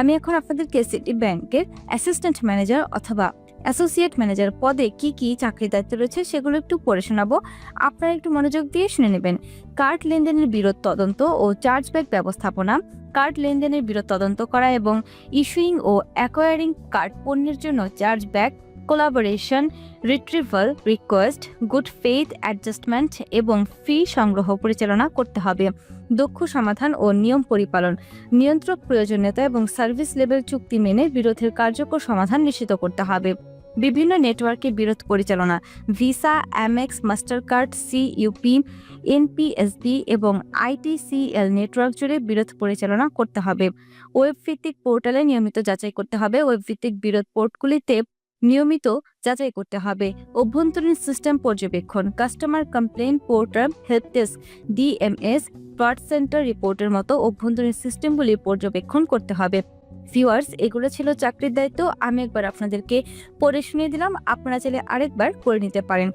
আমি এখন আপনাদেরকে সিটি ব্যাংকের অ্যাসিস্ট্যান্ট ম্যানেজার অথবা অ্যাসোসিয়েট ম্যানেজার পদে কি কি চাকরি দায়িত্ব রয়েছে সেগুলো একটু পড়ে শোনাবো। আপনারা একটু মনোযোগ দিয়ে শুনে নেবেন। কার্ড লেনদেনের বিরোধ তদন্ত ও চার্জব্যাক ব্যবস্থাপনা কার্ড লেনদেনের বিরোধ তদন্ত করা এবং ইস্যুইং ও অ্যাকোয়ারিং কার্ড পণ্যের জন্য chargeback collaboration retrieval request good faith adjustment এবং ফি সংগ্রহ পরিচালনা করতে হবে। দক্ষ সমাধান ও নিয়ম পরিপালন, নিয়ন্ত্রক প্রয়োজনীয়তা এবং সার্ভিস লেভেল চুক্তি মেনে বিরোধের কার্যকর সমাধান নিশ্চিত করতে হবে। বিভিন্ন নেটওয়ার্কে বিরোধ পরিচালনা Visa Amex master card CUP NPSB এবং আইটিসিএল নেটওয়ার্ক জুড়ে বিরোধ পরিচালনা করতে হবে। ওয়েব ভিত্তিক পোর্টালে নিয়মিত যাচাই করতে হবে। ওয়েব ভিত্তিক বিরোধ পোর্টগুলিতে নিয়মিত যাচাই করতে হবে। অভ্যন্তরীণ সিস্টেম পর্যবেক্ষণ, customer complain portal, help desk, DMS, fraud centre রিপোর্টের মতো অভ্যন্তরীণ সিস্টেমগুলি পর্যবেক্ষণ করতে হবে। ভিউয়ার্স, এগুলো ছিল চাকরির দায়িত্ব। আমি একবার আপনাদেরকে পড়ে শুনিয়ে দিলাম। আপনারা চাইলে আরেকবার করে নিতে পারেন।